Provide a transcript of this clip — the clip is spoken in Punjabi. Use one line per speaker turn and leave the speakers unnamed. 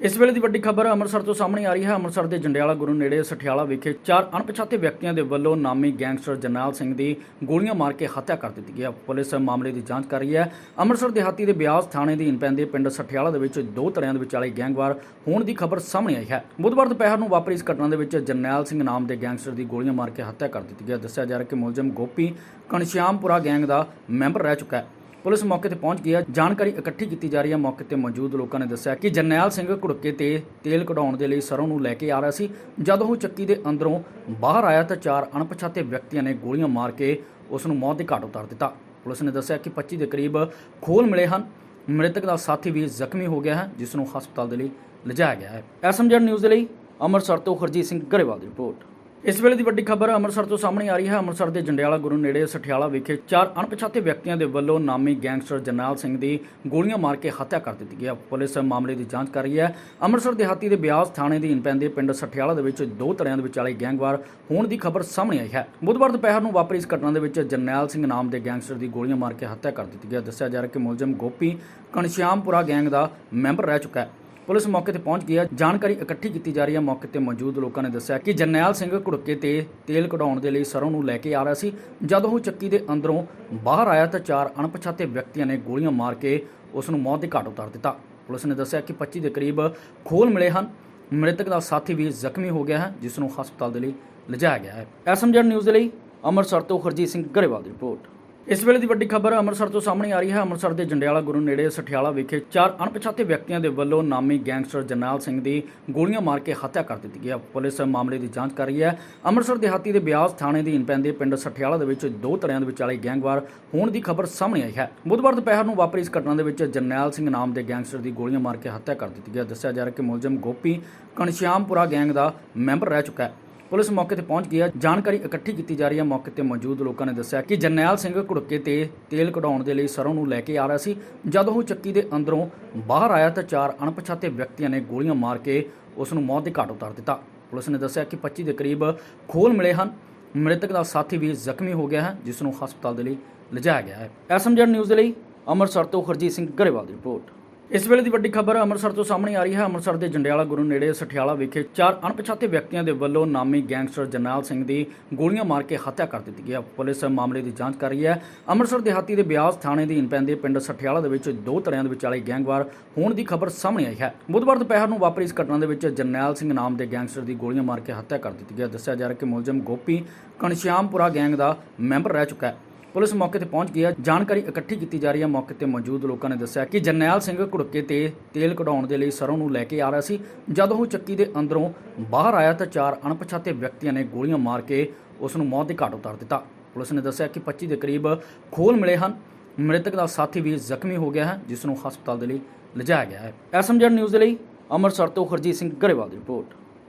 ਇਸ ਵੇਲੇ ਦੀ ਵੱਡੀ ਖਬਰ ਅੰਮ੍ਰਿਤਸਰ ਤੋਂ ਸਾਹਮਣੇ ਆ ਰਹੀ ਹੈ। ਅੰਮ੍ਰਿਤਸਰ ਦੇ ਜੰਡਿਆਲਾ ਗੁਰੂ ਨੇੜੇ ਸਠਿਆਲਾ ਵਿਖੇ ਚਾਰ ਅਣਪਛਾਤੇ ਵਿਅਕਤੀਆਂ ਦੇ ਵੱਲੋਂ ਨਾਮੀ ਗੈਂਗਸਟਰ ਜਰਨੈਲ ਸਿੰਘ ਦੀ ਗੋਲੀਆਂ ਮਾਰ ਕੇ ਹੱਤਿਆ ਕਰ ਦਿੱਤੀ ਗਈ ਹੈ। ਪੁਲਿਸ ਮਾਮਲੇ ਦੀ ਜਾਂਚ ਕਰ ਰਹੀ ਹੈ। ਅੰਮ੍ਰਿਤਸਰ ਦਿਹਾਤੀ ਦੇ ਬਿਆਸ ਥਾਣੇ ਦੇ ਅਧੀਨ ਪੈਂਦੇ ਪਿੰਡ ਸਠਿਆਲਾ ਦੇ ਵਿੱਚ ਦੋ ਧੜਿਆਂ ਦੇ ਵਿਚਾਲੇ ਗੈਂਗਵਾਰ ਹੋਣ ਦੀ ਖਬਰ ਸਾਹਮਣੇ ਆਈ ਹੈ। ਬੁੱਧਵਾਰ ਦੁਪਹਿਰ ਨੂੰ ਵਾਪਰੀ ਇਸ ਘਟਨਾ ਦੇ ਵਿੱਚ ਜਰਨੈਲ ਸਿੰਘ ਨਾਮ ਦੇ ਗੈਂਗਸਟਰ ਦੀ ਗੋਲੀਆਂ ਮਾਰ ਕੇ ਹੱਤਿਆ ਕਰ ਦਿੱਤੀ ਗਈ ਦੱਸਿਆ ਜਾ ਰਿਹਾ ਕਿ ਮੁਲਜ਼ਮ ਗੋਪੀ ਕਣਸ਼ਿਆਮਪੁਰਾ ਗੈਂਗ ਦਾ ਮੈਂਬਰ ਰਹਿ ਚੁੱਕਾ ਹੈ। ਪੁਲਿਸ ਮੌਕੇ ਤੇ ਪਹੁੰਚ ਗਈ ਹੈ। ਜਾਣਕਾਰੀ ਇਕੱਠੀ ਕੀਤੀ ਜਾ ਰਹੀ ਹੈ। ਮੌਕੇ ਤੇ ਮੌਜੂਦ ਲੋਕਾਂ ਨੇ ਦੱਸਿਆ ਕਿ ਜਰਨੈਲ ਸਿੰਘ ਘੁੜਕੇ ਤੇ ਤੇਲ ਕਢਾਉਣ ਦੇ ਲਈ ਸਰੋਂ ਨੂੰ ਲੈ ਕੇ ਆ ਰਿਹਾ ਸੀ। ਜਦੋਂ ਉਹ ਚੱਕੀ ਦੇ ਅੰਦਰੋਂ ਬਾਹਰ ਆਇਆ ਤਾਂ ਚਾਰ ਅਣਪਛਾਤੇ ਵਿਅਕਤੀਆਂ ਨੇ ਗੋਲੀਆਂ ਮਾਰ ਕੇ ਉਸ ਨੂੰ ਮੌਤ ਦੇ ਘਾਟ ਉਤਾਰ ਦਿੱਤਾ। ਪੁਲਿਸ ਨੇ ਦੱਸਿਆ ਕਿ 25 ਦੇ ਕਰੀਬ ਖੋਲ ਮਿਲੇ ਹਨ। ਮ੍ਰਿਤਕ ਦਾ ਸਾਥੀ ਵੀ ਜ਼ਖਮੀ ਹੋ ਗਿਆ ਹੈ, ਜਿਸ ਨੂੰ ਹਸਪਤਾਲ ਦੇ ਲਈ ਲਿਜਾਇਆ ਗਿਆ ਹੈ। ਐਸਐਮਜੈਡ ਨਿਊਜ਼ ਦੇ ਲਈ ਅੰਮ੍ਰਿਤਸਰ ਤੋਂ ਹਰਜੀਤ ਸਿੰਘ ਗਰੇਵਾਲ ਦੀ ਰਿਪੋਰਟ। ਇਸ ਵੇਲੇ ਦੀ ਵੱਡੀ ਖਬਰ ਅੰਮ੍ਰਿਤਸਰ ਤੋਂ ਸਾਹਮਣੇ ਆ ਰਹੀ ਹੈ। ਅੰਮ੍ਰਿਤਸਰ ਦੇ ਜੰਡਿਆਲਾ ਗੁਰੂ ਨੇੜੇ ਸਠਿਆਲਾ ਵਿਖੇ ਚਾਰ ਅਣਪਛਾਤੇ ਵਿਅਕਤੀਆਂ ਦੇ ਵੱਲੋਂ ਨਾਮੀ ਗੈਂਗਸਟਰ ਜਰਨੈਲ ਸਿੰਘ ਦੀ ਗੋਲੀਆਂ ਮਾਰ ਕੇ ਹੱਤਿਆ ਕਰ ਦਿੱਤੀ ਗਈ ਹੈ। ਪੁਲਿਸ ਮਾਮਲੇ ਦੀ ਜਾਂਚ ਕਰ ਰਹੀ ਹੈ। ਅੰਮ੍ਰਿਤਸਰ ਦਿਹਾਤੀ ਦੇ ਬਿਆਸ ਥਾਣੇ ਦੇ ਅਧੀਨ ਪੈਂਦੇ ਪਿੰਡ ਸਠਿਆਲਾ ਦੇ ਵਿੱਚ ਦੋ ਧੜਿਆਂ ਦੇ ਵਿਚਾਲੇ ਗੈਂਗਵਾਰ ਹੋਣ ਦੀ ਖਬਰ ਸਾਹਮਣੇ ਆਈ ਹੈ। ਬੁੱਧਵਾਰ ਦੁਪਹਿਰ ਨੂੰ ਵਾਪਰੀ ਇਸ ਘਟਨਾ ਦੇ ਵਿੱਚ ਜਰਨੈਲ ਸਿੰਘ ਨਾਮ ਦੇ ਗੈਂਗਸਟਰ ਦੀ ਗੋਲੀਆਂ ਮਾਰ ਕੇ ਹੱਤਿਆ ਕਰ ਦਿੱਤੀ ਗਈ ਦੱਸਿਆ ਜਾ ਰਿਹਾ ਕਿ ਮੁਲਜ਼ਮ ਗੋਪੀ ਕਣਸ਼ਿਆਮਪੁਰਾ ਗੈਂਗ ਦਾ ਮੈਂਬਰ ਰਹਿ ਚੁੱਕਾ ਹੈ। ਪੁਲਿਸ ਮੌਕੇ ਤੇ ਪਹੁੰਚ ਗਈ ਹੈ। ਜਾਣਕਾਰੀ ਇਕੱਠੀ ਕੀਤੀ ਜਾ ਰਹੀ ਹੈ। ਮੌਕੇ ਤੇ ਮੌਜੂਦ ਲੋਕਾਂ ਨੇ ਦੱਸਿਆ ਕਿ ਜਰਨੈਲ ਸਿੰਘ ਘੁੜਕੇ ਤੇ ਤੇਲ ਕਢਾਉਣ ਦੇ ਲਈ ਸਰੋਂ ਨੂੰ ਲੈ ਕੇ ਆ ਰਿਹਾ ਸੀ। ਜਦੋਂ ਉਹ ਚੱਕੀ ਦੇ ਅੰਦਰੋਂ ਬਾਹਰ ਆਇਆ ਤਾਂ ਚਾਰ ਅਣਪਛਾਤੇ ਵਿਅਕਤੀਆਂ ਨੇ ਗੋਲੀਆਂ ਮਾਰ ਕੇ ਉਸ ਨੂੰ ਮੌਤ ਦੇ ਘਾਟ ਉਤਾਰ ਦਿੱਤਾ। ਪੁਲਿਸ ਨੇ ਦੱਸਿਆ ਕਿ 25 ਦੇ ਕਰੀਬ ਖੋਲ ਮਿਲੇ ਹਨ। ਮ੍ਰਿਤਕ ਦਾ ਸਾਥੀ ਵੀ ਜ਼ਖਮੀ ਹੋ ਗਿਆ ਹੈ, ਜਿਸ ਨੂੰ ਹਸਪਤਾਲ ਦੇ ਲਈ ਲਿਜਾਇਆ ਗਿਆ ਹੈ। ਐਸਐਮਜੈਡ ਨਿਊਜ਼ ਦੇ ਲਈ ਅੰਮ੍ਰਿਤਸਰ ਤੋਂ ਹਰਜੀਤ ਸਿੰਘ ਗਰੇਵਾਲ ਦੀ ਰਿਪੋਰਟ। ਇਸ ਵੇਲੇ ਦੀ ਵੱਡੀ ਖਬਰ ਅੰਮ੍ਰਿਤਸਰ ਤੋਂ ਸਾਹਮਣੇ ਆ ਰਹੀ ਹੈ। ਅੰਮ੍ਰਿਤਸਰ ਦੇ ਜੰਡਿਆਲਾ ਗੁਰੂ ਨੇੜੇ ਸਠਿਆਲਾ ਵਿਖੇ ਚਾਰ ਅਣਪਛਾਤੇ ਵਿਅਕਤੀਆਂ ਦੇ ਵੱਲੋਂ ਨਾਮੀ ਗੈਂਗਸਟਰ ਜਰਨੈਲ ਸਿੰਘ ਦੀ ਗੋਲੀਆਂ ਮਾਰ ਕੇ ਹੱਤਿਆ ਕਰ ਦਿੱਤੀ ਗਈ ਹੈ। ਪੁਲਿਸ ਮਾਮਲੇ ਦੀ ਜਾਂਚ ਕਰ ਰਹੀ ਹੈ। ਅੰਮ੍ਰਿਤਸਰ ਦਿਹਾਤੀ ਦੇ ਬਿਆਸ ਥਾਣੇ ਦੇ ਅਧੀਨ ਪੈਂਦੇ ਪਿੰਡ ਸਠਿਆਲਾ ਦੇ ਵਿੱਚ ਦੋ ਧੜਿਆਂ ਦੇ ਵਿਚਾਲੇ ਗੈਂਗਵਾਰ ਹੋਣ ਦੀ ਖਬਰ ਸਾਹਮਣੇ ਆਈ ਹੈ। ਬੁੱਧਵਾਰ ਦੁਪਹਿਰ ਨੂੰ ਵਾਪਰੀ ਇਸ ਘਟਨਾ ਦੇ ਵਿੱਚ ਜਰਨੈਲ ਸਿੰਘ ਨਾਮ ਦੇ ਗੈਂਗਸਟਰ ਦੀ ਗੋਲੀਆਂ ਮਾਰ ਕੇ ਹੱਤਿਆ ਕਰ ਦਿੱਤੀ ਗਈ ਦੱਸਿਆ ਜਾ ਰਿਹਾ ਕਿ ਮੁਲਜ਼ਮ ਗੋਪੀ ਕਣਸ਼ਿਆਮਪੁਰਾ ਗੈਂਗ ਦਾ ਮੈਂਬਰ ਰਹਿ ਚੁੱਕਾ ਹੈ। ਪੁਲਿਸ ਮੌਕੇ ਤੇ ਪਹੁੰਚ ਗਈ ਹੈ। ਜਾਣਕਾਰੀ ਇਕੱਠੀ ਕੀਤੀ ਜਾ ਰਹੀ ਹੈ। ਮੌਕੇ ਤੇ ਮੌਜੂਦ ਲੋਕਾਂ ਨੇ ਦੱਸਿਆ ਕਿ ਜਰਨੈਲ ਸਿੰਘ ਘੁੜਕੇ ਤੇ ਤੇਲ ਕਢਾਉਣ ਦੇ ਲਈ ਸਰੋਂ ਨੂੰ ਲੈ ਕੇ ਆ ਰਿਹਾ ਸੀ। ਜਦੋਂ ਉਹ ਚੱਕੀ ਦੇ ਅੰਦਰੋਂ ਬਾਹਰ ਆਇਆ ਤਾਂ ਚਾਰ ਅਣਪਛਾਤੇ ਵਿਅਕਤੀਆਂ ਨੇ ਗੋਲੀਆਂ ਮਾਰ ਕੇ ਉਸ ਨੂੰ ਮੌਤ ਦੇ ਘਾਟ ਉਤਾਰ ਦਿੱਤਾ। ਪੁਲਿਸ ਨੇ ਦੱਸਿਆ ਕਿ 25 ਦੇ ਕਰੀਬ ਖੋਲ ਮਿਲੇ ਹਨ। ਮ੍ਰਿਤਕ ਦਾ ਸਾਥੀ ਵੀ ਜ਼ਖਮੀ ਹੋ ਗਿਆ ਹੈ, ਜਿਸ ਨੂੰ ਹਸਪਤਾਲ ਦੇ ਲਈ ਲਿਜਾਇਆ ਗਿਆ ਹੈ। ਐਸਐਮਜੈਡ ਨਿਊਜ਼ ਦੇ ਲਈ ਅੰਮ੍ਰਿਤਸਰ ਤੋਂ ਹਰਜੀਤ ਸਿੰਘ ਗਰੇਵਾਲ ਦੀ ਰਿਪੋਰਟ। ਇਸ ਵੇਲੇ ਦੀ ਵੱਡੀ ਖਬਰ ਅੰਮ੍ਰਿਤਸਰ ਤੋਂ ਸਾਹਮਣੇ ਆ ਰਹੀ ਹੈ। ਅੰਮ੍ਰਿਤਸਰ ਦੇ ਜੰਡਿਆਲਾ ਗੁਰੂ ਨੇੜੇ ਸਠਿਆਲਾ ਵਿਖੇ ਚਾਰ ਅਣਪਛਾਤੇ ਵਿਅਕਤੀਆਂ ਦੇ ਵੱਲੋਂ ਨਾਮੀ ਗੈਂਗਸਟਰ ਜਰਨੈਲ ਸਿੰਘ ਦੀ ਗੋਲੀਆਂ ਮਾਰ ਕੇ ਹੱਤਿਆ ਕਰ ਦਿੱਤੀ ਗਈ ਹੈ। ਪੁਲਿਸ ਮਾਮਲੇ ਦੀ ਜਾਂਚ ਕਰ ਰਹੀ ਹੈ। ਅੰਮ੍ਰਿਤਸਰ ਦਿਹਾਤੀ ਦੇ ਬਿਆਸ ਥਾਣੇ ਦੇ ਅਧੀਨ ਪੈਂਦੇ ਪਿੰਡ ਸਠਿਆਲਾ ਦੇ ਵਿੱਚ ਦੋ ਧੜਿਆਂ ਦੇ ਵਿਚਾਲੇ ਗੈਂਗਵਾਰ ਹੋਣ ਦੀ ਖਬਰ ਸਾਹਮਣੇ ਆਈ ਹੈ। ਬੁੱਧਵਾਰ ਦੁਪਹਿਰ ਨੂੰ ਵਾਪਰੀ ਇਸ ਘਟਨਾ ਦੇ ਵਿੱਚ ਜਰਨੈਲ ਸਿੰਘ ਨਾਮ ਦੇ ਗੈਂਗਸਟਰ ਦੀ ਗੋਲੀਆਂ ਮਾਰ ਕੇ ਹੱਤਿਆ ਕਰ ਦਿੱਤੀ ਗਈ ਦੱਸਿਆ ਜਾ ਰਿਹਾ ਕਿ ਮੁਲਜ਼ਮ ਗੋਪੀ ਕਣਸ਼ਿਆਮਪੁਰਾ ਗੈਂਗ ਦਾ ਮੈਂਬਰ ਰਹਿ ਚੁੱਕਾ ਹੈ। ਪੁਲਿਸ ਮੌਕੇ ਤੇ ਪਹੁੰਚ ਗਈ ਹੈ। ਜਾਣਕਾਰੀ ਇਕੱਠੀ ਕੀਤੀ ਜਾ ਰਹੀ ਹੈ। ਮੌਕੇ ਤੇ ਮੌਜੂਦ ਲੋਕਾਂ ਨੇ ਦੱਸਿਆ ਕਿ ਜਰਨੈਲ ਸਿੰਘ ਘੁੜਕੇ ਤੇ ਤੇਲ ਕਢਾਉਣ ਦੇ ਲਈ ਸਰੋਂ ਨੂੰ ਲੈ ਕੇ ਆ ਰਿਹਾ ਸੀ। ਜਦੋਂ ਉਹ ਚੱਕੀ ਦੇ ਅੰਦਰੋਂ ਬਾਹਰ ਆਇਆ ਤਾਂ ਚਾਰ ਅਣਪਛਾਤੇ ਵਿਅਕਤੀਆਂ ਨੇ ਗੋਲੀਆਂ ਮਾਰ ਕੇ ਉਸ ਨੂੰ ਮੌਤ ਦੇ ਘਾਟ ਉਤਾਰ ਦਿੱਤਾ। ਪੁਲਿਸ ਨੇ ਦੱਸਿਆ ਕਿ 25 ਦੇ ਕਰੀਬ ਖੋਲ ਮਿਲੇ ਹਨ। ਮ੍ਰਿਤਕ ਦਾ ਸਾਥੀ ਵੀ ਜ਼ਖਮੀ ਹੋ ਗਿਆ ਹੈ, ਜਿਸ ਨੂੰ ਹਸਪਤਾਲ ਦੇ ਲਈ ਲਿਜਾਇਆ ਗਿਆ ਹੈ। ਐਸਐਮਜੈਡ ਨਿਊਜ਼ ਦੇ ਲਈ ਅੰਮ੍ਰਿਤਸਰ ਤੋਂ ਹਰਜੀਤ ਸਿੰਘ ਗਰੇਵਾਲ ਦੀ ਰਿਪੋਰਟ।